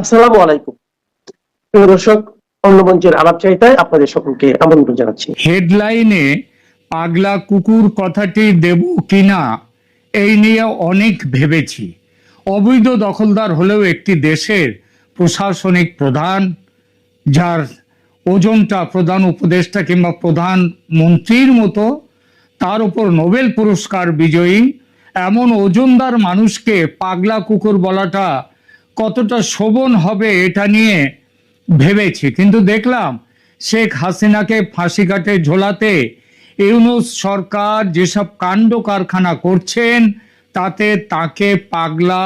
আসসালামু আলাইকুম। প্রিয় দর্শক অন্য মঞ্চের আলাপ চাইতায় আপনাদের সকলকে আমন্ত্রণ জানাচ্ছি। হেডলাইনে পাগলা কুকুর কথাটি দেব কিনা, এই নিয়ে অনেক ভেবেছি। অবৈধ দখলদার হলেও একটি দেশের প্রশাসনিক প্রধান, যার ওজনটা প্রধান উপদেষ্টা কিংবা প্রধান মন্ত্রীর মতো, তার উপর নোবেল পুরস্কার বিজয়ী, এমন ওজনদার মানুষকে পাগলা কুকুর বলাটা কতটা শোভন হবে এটা নিয়ে ভেবেছি। কিন্তু দেখলাম শেখ হাসিনাকে ফাঁসি কাটে ঝোলাতে ইউনুস সরকার যেসব কাণ্ড কারখানা করছেন, তাতে তাকে পাগলা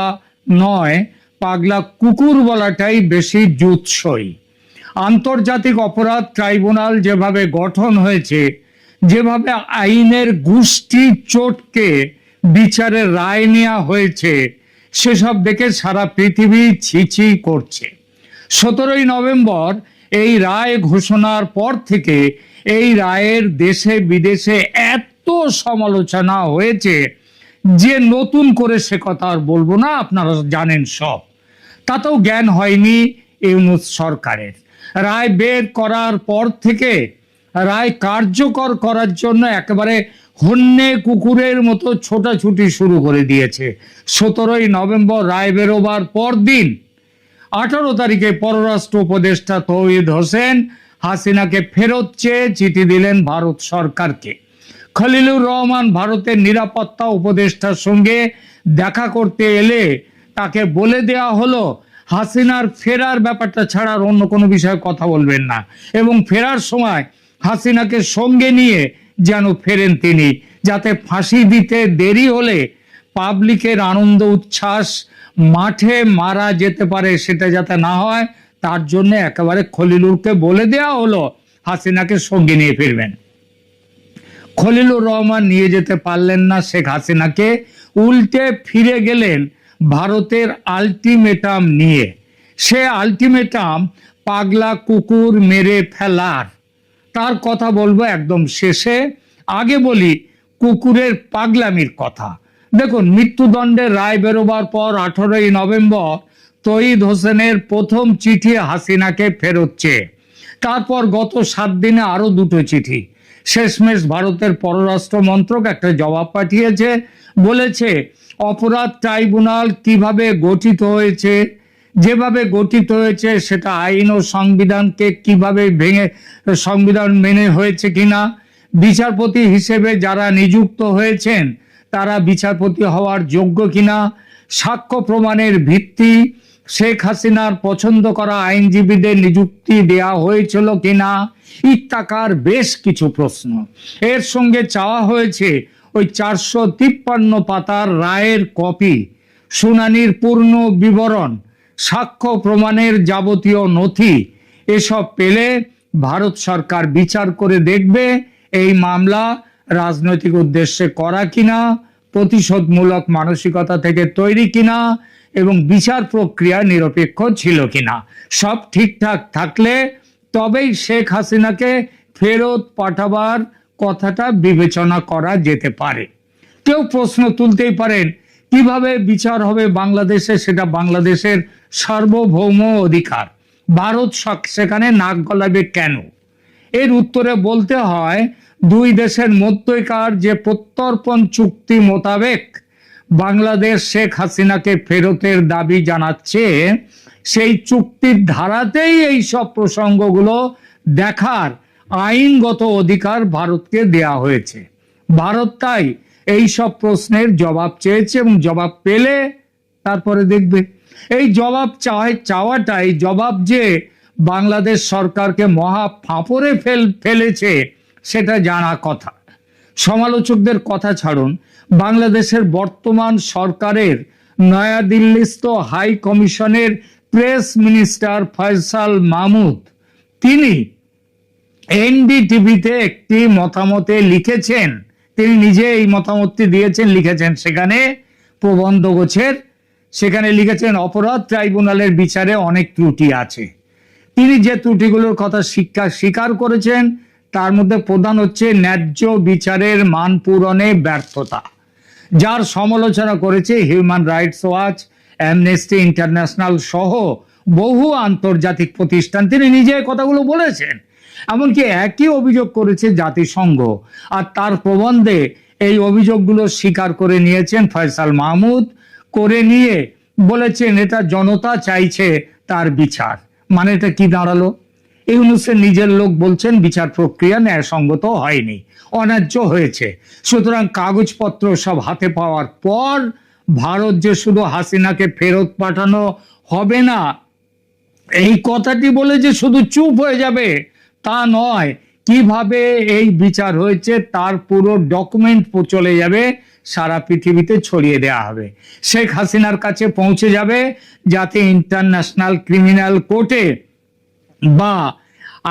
নয়, পাগলা কুকুর বলাটাই বেশি জুৎসই। আন্তর্জাতিক অপরাধ ট্রাইব্যুনাল যেভাবে গঠন হয়েছে, যেভাবে আইনের গোষ্ঠী চোটকে বিচারের রায় নেওয়া হয়েছে সেসব দেখে সারা পৃথিবী ছিছি করছে। সতেরোই নভেম্বর এই রায় ঘোষণার পর থেকে এই রায়ের দেশে বিদেশে এত সমালোচনা হয়েছে যে নতুন করে সে কথা আর বলব না, আপনারা জানেন সব। তাতেও জ্ঞান হয়নি ইউনুস সরকারের। রায় বের করার পর থেকে, রায় কার্যকর করার জন্য একেবারে হন্যে কুকুরের মতো ছোটাছুটি শুরু করে দিয়েছে। সতেরোই নভেম্বর রায় বেরোবার পর দিন আঠারো তারিখে পররাষ্ট্র উপদেষ্টা তৌহিদ হোসেন হাসিনাকে ফেরত চেয়ে চিঠি দিলেন ভারত সরকারকে। খলিলুর রহমান ভারতের নিরাপত্তা উপদেষ্টার সঙ্গে দেখা করতে এলে তাকে বলে দেয়া হলো, হাসিনার ফেরার ব্যাপারটা ছাড়া আর অন্য কোনো বিষয়ে কথা বলবেন না। এবং ফেরার সময় হাসিনাকে সঙ্গে নিয়ে যেন ফেরেন তিনি। যাতে ফাঁসি দিতে দেরি হলে পাবলিকের আনন্দ উচ্ছ্বাস মাঠে মারা যেতে পারে সেটা যাতে না হয়, তার জন্য একেবারে খলিলুরকে বলে দেয়া হলো, হাসিনাকে সঙ্গে নিয়ে ফিরবেন। খলিলুর রহমান নিয়ে যেতে পারলেন না শেখ হাসিনাকে, উল্টে ফিরে গেলেন ভারতের আলটিমেটাম নিয়ে। সে আলটিমেটাম পাগলা কুকুর মেরে ফেলার তার কথা বলব একদম শেষে। আগে বলি, কুকুরের পাগলামির কথা। দেখুন, মৃত্যুদণ্ডের রায় বেরোবার পর আঠারোই নভেম্বর তঈদ হোসেনের প্রথম চিঠি হাসিনাকে ফেরত চেয়ে। তারপর গত সাত দিনে আরও দুটো চিঠি। শেষমেশ ভারতের পররাষ্ট্র মন্ত্রক একটা জবাব পাঠিয়েছে। বলেছে, অপরাধ ট্রাইব্যুনাল কীভাবে গঠিত হয়েছে? যেভাবে গঠিত হয়েছে, সেটা আইন ও সংবিধানকে কীভাবে ভেঙে, সংবিধান মেনে হয়েছে কিনা, বিচারপতি হিসেবে যারা নিযুক্ত হয়েছেন, তারা বিচারপতি হওয়ার যোগ্য কিনা, সাক্ষ্য প্রমাণের ভিত্তি, শেখ হাসিনার পছন্দ করা আইনজীবীদের নিযুক্তি দেয়া হয়েছিল কিনা, ইত্যাকার বেশ কিছু প্রশ্ন। এর সঙ্গে চাওয়া হয়েছে, ওই চারশো তিপ্পান্ন পাতার রায়ের কপি, শুনানির পূর্ণ বিবরণ সাক্ষ্য প্রমাণের যাবতীয় নথি এসব পেলে ভারত সরকার বিচার করে দেখবে এই মামলা রাজনৈতিক উদ্দেশ্যে করা কিনা, প্রতিশোধমূলক মানসিকতা থেকে তৈরি কিনা এবং বিচার প্রক্রিয়া নিরপেক্ষ ছিল কিনা। সব ঠিকঠাক থাকলে তবেই শেখ হাসিনাকে ফেরত পাঠাবার কথাটা বিবেচনা করা যেতে পারে। কেউ প্রশ্ন তুলতেই পারেন, কীভাবে বিচার হবে বাংলাদেশে? সেটা বাংলাদেশের সার্বভৌম অধিকার। ভারত সেখানে নাক গলাবে কেন? এর উত্তরে বলতে হয়, দুই দেশের মধ্যকার যে প্রত্যর্পণ চুক্তি মোতাবেক বাংলাদেশ শেখ হাসিনাকে ফেরতের দাবি জানাচ্ছে, সেই চুক্তির ধারাতেই এই সব প্রসঙ্গগুলো দেখার আইনগত অধিকার ভারতকে দেয়া হয়েছে। ভারত তাই এই সব প্রশ্নের জবাব চেয়েছে এবং জবাব পেলে তারপরে দেখবে। এই জবাব চায়, চাওয়াটাই জবাব যে বাংলাদেশ সরকারকে মহা ফাঁপড়ে ফেল, ফেলেছে, সেটা জানা কথা। সমালোচকদের কথা ছাড়ুন, বাংলাদেশের বর্তমান সরকারের নয়াদিল্লিস্থ high commission press minister Faisal Mahmud, তিনি এনডিটিভিতে একটি মতামতে লিখেছেন, তিনি নিজে এই মতামতটি দিয়েছেন, লিখেছেন সেখানে প্রবন্ধ গোছের সেখানে লিখেছেন অপরাধ ট্রাইব্যুনালের বিচারে অনেক ত্রুটি আছে। তিনি যে ত্রুটিগুলোর কথা শিক্ষা স্বীকার করেছেন, তার মধ্যে প্রধান হচ্ছে ন্যায্য বিচারের মান পূরণে ব্যর্থতা। যার সমালোচনা করেছে Human Rights Watch, Amnesty International সহ বহু আন্তর্জাতিক প্রতিষ্ঠান। তিনি নিজে কথাগুলো বলেছেন। এমনকি একই অভিযোগ করেছে জাতিসংঘ। আর তার প্রবন্ধে এই অভিযোগগুলো স্বীকার করে নিয়েছেন ফয়সাল মাহমুদ। করে নিয়ে বলেছেন, এটা জনতা চাইছে তার বিচার। মানে এটা কি দাঁড়াল? ইউনুসের নিজের লোক বলছেন, বিচার প্রক্রিয়া ন্যায়সঙ্গত হয়নি, অন্যায্য হয়েছে। সুতরাং কাগজপত্র সব হাতে পাওয়ার পর ভারত যে শুধু হাসিনাকে ফেরত পাঠানো হবে না, এই কথাটি বলে যে শুধু চুপ হয়ে যাবে, তা নয়। কীভাবে এই বিচার হয়েছে, তার পুরো ডকুমেন্ট চলে যাবে সারা পৃথিবীতে ছড়িয়ে দেওয়া হবে। শেখ হাসিনার কাছে পৌঁছে যাবে যাতে ইন্টারন্যাশনাল ক্রিমিনাল কোর্টে বা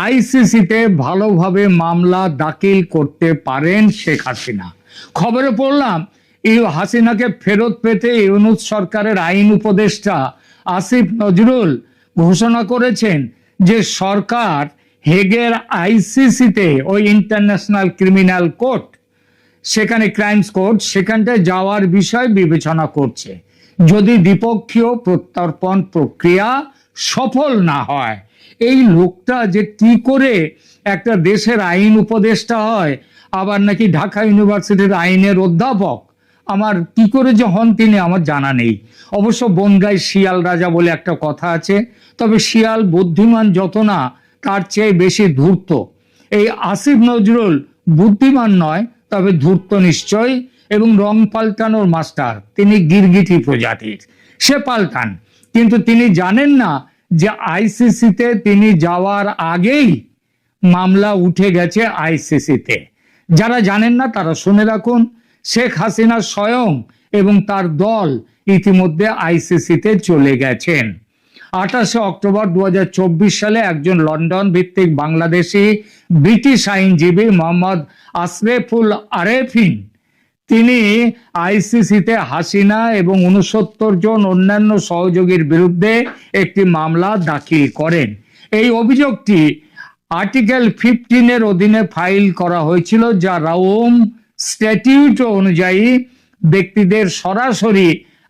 আইসিসিতে ভালোভাবে মামলা দাখিল করতে পারেন শেখ হাসিনা। খবরে পড়লাম, এই হাসিনাকে ফেরত পেতে ইউনুস সরকারের আইন উপদেষ্টা আসিফ নজরুল ঘোষণা করেছেন যে সরকার হেগের আইসিসিতে ওই ইন্টারন্যাশনাল ক্রিমিনাল কোর্ট সেখানে ক্রাইমস কোর্ট সেখানটায় যাওয়ার বিষয় বিবেচনা করছে। যদি দ্বিপক্ষীয় প্রত্যর্পণ প্রক্রিয়া সফল না হয়, এই লোকটা যে কি করে একটা দেশের আইন উপদেষ্টা হয়, আবার নাকি ঢাকা ইউনিভার্সিটির আইনের অধ্যাপক, আমার কি করে যে হন তিনি আমার জানা নেই। অবশ্য বনগাই শিয়াল রাজা বলে একটা কথা আছে, তবে শিয়াল বুদ্ধিমান যত না, তার চেয়ে বেশি ধূর্ত। এই আসিফ নজরুল বুদ্ধিমান নয় তবে ধূর্ত নিশ্চয় এবং রং পাল্টানোর মাস্টার। তিনি গিরগিটি প্রজাতির। সে পাল্টান। কিন্তু তিনি জানেন না যে আইসিসিতে তিনি যাওয়ার আগেই মামলা উঠে গেছে আইসিসিতে। যারা জানেন না তারা শুনে রাখুন, শেখ হাসিনা স্বয়ং এবং তার দল ইতিমধ্যে আইসিসিতে চলে গেছেন। আঠাশে অক্টোবর দু হাজার চব্বিশ সালে একজন লন্ডন ভিত্তিক বাংলাদেশি ব্রিটিশ আইনজীবী মোহাম্মদ আশরেফুল আরেফিন। তিনি আইসিসিতে হাসিনা এবং উনসত্তর জন অন্যান্য সহযোগীর বিরুদ্ধে একটি মামলা দাখিল করেন। এই অভিযোগটি আর্টিকেল ফিফটিনের অধীনে ফাইল করা হয়েছিল, যা রাওম স্ট্যাটিউট অনুযায়ী ব্যক্তিদের সরাসরি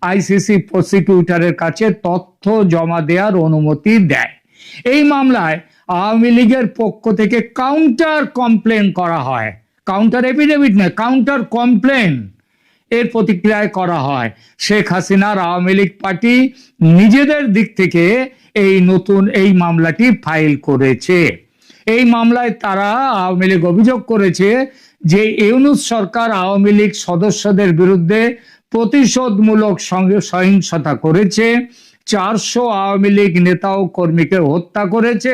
আইসিসি প্রসিকিউটরের কাছে তথ্য জমা দেওয়ার অনুমতি দেয়। এই মামলায় আওয়ামী লীগের পক্ষ থেকে কাউন্টার কমপ্লেন করা হয়। কাউন্টার এফিডেভিট নয় কাউন্টার কমপ্লেন এর প্রতিক্রিয়ায় করা হয়। শেখ হাসিনার আওয়ামী লীগ পার্টি নিজেদের দিক থেকে এই নতুন, এই মামলাটি ফাইল করেছে। এই মামলায় তারা আওয়ামী লীগ অভিযোগ করেছে যে ইউনুস সরকার আওয়ামী লীগ সদস্যদের বিরুদ্ধে প্রতিশোধমূলক সহিংসতা করেছে। চারশো আওয়ামী লীগ নেতা ও কর্মীকে হত্যা করেছে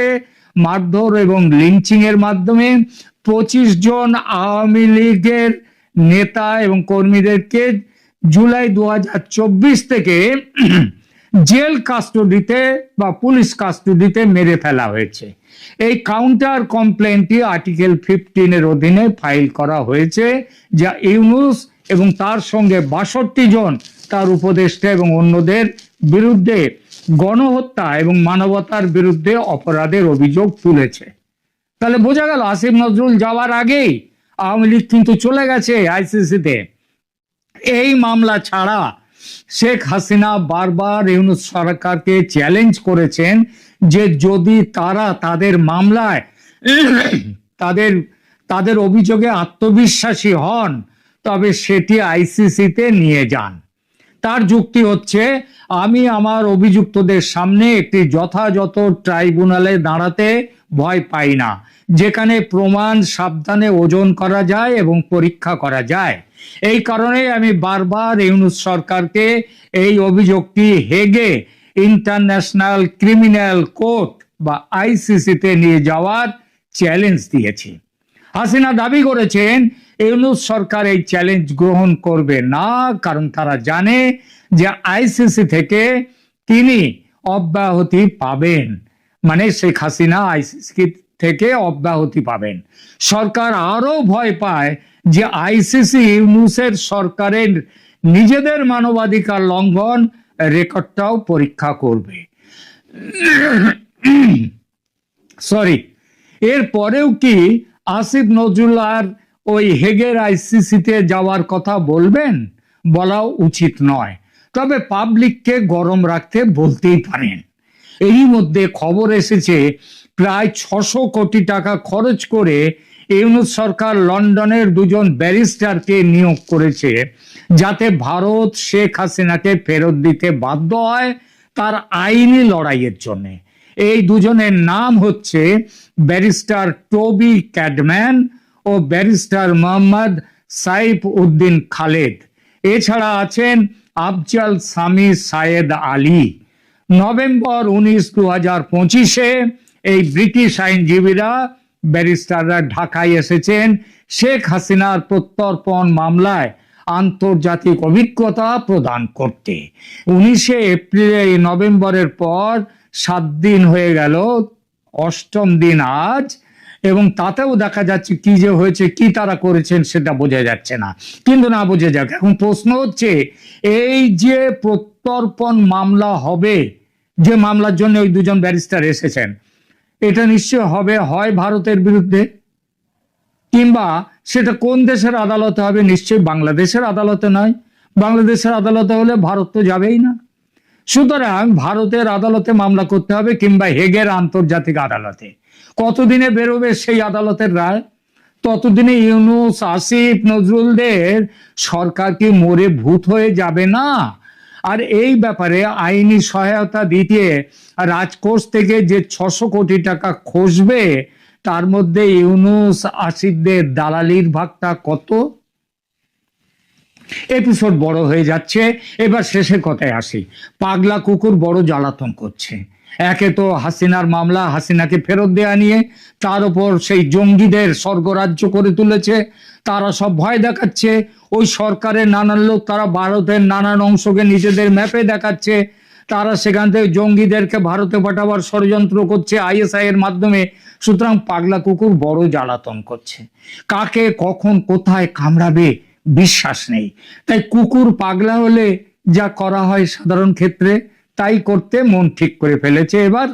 মারধর এবং লিঞ্চিং এর মাধ্যমে। পঁচিশ জন আওয়ামী লীগের নেতা এবং কর্মীদেরকে জুলাই দু হাজার চব্বিশ থেকে জেল কাস্টডিতে বা পুলিশ কাস্টডিতে মেরে ফেলা হয়েছে। এই কাউন্টার কমপ্লেনটি আর্টিকেল ফিফটিনের অধীনে ফাইল করা হয়েছে, যা ইউনুস এবং তার সঙ্গে বাষট্টি জন তার উপদেষ্টা এবং অন্যদের বিরুদ্ধে গণহত্যা এবং মানবতার বিরুদ্ধে অপরাধের অভিযোগ তুলেছে। তাহলে বোঝা গেল আসিফ নজরুল যাওয়ার আগেই আওয়ামী লীগ কিন্তু চলে গেছে আইসিসিতে। এই মামলা ছাড়া শেখ হাসিনা বারবার ইউনুস সরকারকে চ্যালেঞ্জ করেছেন যে যদি তারা তাদের মামলায় তাদের তাদের অভিযোগে আত্মবিশ্বাসী হন তবে সেটি আইসিসিতে নিয়ে যান। তার যুক্তি হচ্ছে, আমি আমার অভিযুক্তদের সামনে একটি যথাযথ ট্রাইব্যুনালে দাঁড়াতে ভয় পাই না, যেখানে প্রমাণ সাবধানে ওজন করা যায় এবং পরীক্ষা করা যায়। এই কারণে আমি বারবার ইউনুস সরকারকে এই অভিযোগটি হেগে ইন্টারন্যাশনাল ক্রিমিনাল কোর্ট বা আইসিসিতে নিয়ে যাওয়ার চ্যালেঞ্জ দিয়েছি। হাসিনা দাবি করেছেন, ইউনুস সরকার এই চ্যালেঞ্জ গ্রহণ করবে না। কারণ তারা জানে যে আইসিসি থেকে তিনি অব্যাহতি পাবেন। মানে শেখ হাসিনা আইসিসি থেকে অব্যাহতি পাবেন। সরকার আরও ভয় পায় যে আইসিসি ইউনুসের সরকারের নিজেদের মানবাধিকার লঙ্ঘন রেকর্ডটাও পরীক্ষা করবে। সরি এর পরেও কি আসিফ নজরুল আর ওই হেগের আইসিসিতে যাওয়ার কথা বলবেন বলা উচিত নয়। তবে পাবলিককে গরম রাখতে বলতেই পারেন। এরই মধ্যে খবর এসেছে, প্রায় ছশো কোটি টাকা খরচ করে ইউনুস সরকার লন্ডনের দুজন ব্যারিস্টারকে নিয়োগ করেছে, যাতে ভারত শেখ হাসিনাকে ফেরত দিতে বাধ্য হয় তার আইনি লড়াইয়ের জন্য। এই দুজনের নাম হচ্ছে ব্যারিস্টার টবি ক্যাডম্যান ও ব্যারিস্টার মোহাম্মদ সাইফ উদ্দিন খালেদ। এছাড়া আছেন আফজাল সামি সায়েদ আলী। নভেম্বর উনিশ দু হাজার পঁচিশে এই ব্রিটিশ আইনজীবীরা ব্যারিস্টাররা ঢাকায় এসেছেন শেখ হাসিনার প্রত্যর্পণ মামলায়। আন্তর্জাতিক অভিজ্ঞতা প্রদান করতে। উনিশে এপ্রিল নভেম্বরের পর সাত দিন হয়ে গেল, অষ্টম দিন আজ, এবং তাতেও দেখা যাচ্ছে কি যে হয়েছে, কি তারা করেছেন সেটা বোঝা যাচ্ছে না। কিন্তু না বোঝা যাক, এখন প্রশ্ন হচ্ছে, এই যে প্রত্যর্পণ মামলা হবে, যে মামলার জন্য ওই দুজন ব্যারিস্টার এসেছেন, এটা নিশ্চয় হবে হয় ভারতের বিরুদ্ধে? কিংবা সেটা কোন দেশের আদালতে হবে? নিশ্চয়ই বাংলাদেশের আদালতে নয়। বাংলাদেশের আদালতে হলে ভারত তো যাবেই না। সুতরাং ভারতের আদালতে মামলা করতে হবে কিংবা হেগের আন্তর্জাতিক আদালতে। কতদিনে বেরোবে সেই আদালতের রায়? ততদিনে ইউনুস, আসিফ, নজরুলদের সরকার কি মরে ভূত হয়ে যাবে না? আর এই ব্যাপারে আইনি সহায়তা দিতে রাজকোষ থেকে যে ছশো কোটি টাকা খসবে তার মধ্যে ইউনুস আসিফদের দালালির ভাগটা কত? এপিসোড বড় হয়ে যাচ্ছে, এবার শেষের কথায় আসি। পাগলা কুকুর বড় জ্বালাতন করছে। একে তো হাসিনার মামলা, হাসিনাকে ফেরত দেয়া নিয়ে তার উপর সেই জঙ্গিদের স্বর্গরাজ্য করে তুলেছে। তারা সব ভয় দেখাচ্ছে। ওই সরকারের নানান লোক তারা ভারতের নানান অংশকে নিজেদের ম্যাপে দেখাচ্ছে। তারা সেখান থেকে জঙ্গিদেরকে ভারতে পাঠাবার ষড়যন্ত্র করছে আইএসআই এর মাধ্যমে। সুতরাং পাগলা কুকুর বড় জ্বালাতন করছে। কাকে, কখন, কোথায় কামড়াবে বিশ্বাস নেই। তাই কুকুর পাগলা হলে যা করা হয় সাধারণ ক্ষেত্রে, তাই করতে মন ঠিক করে ফেলেছে এবার।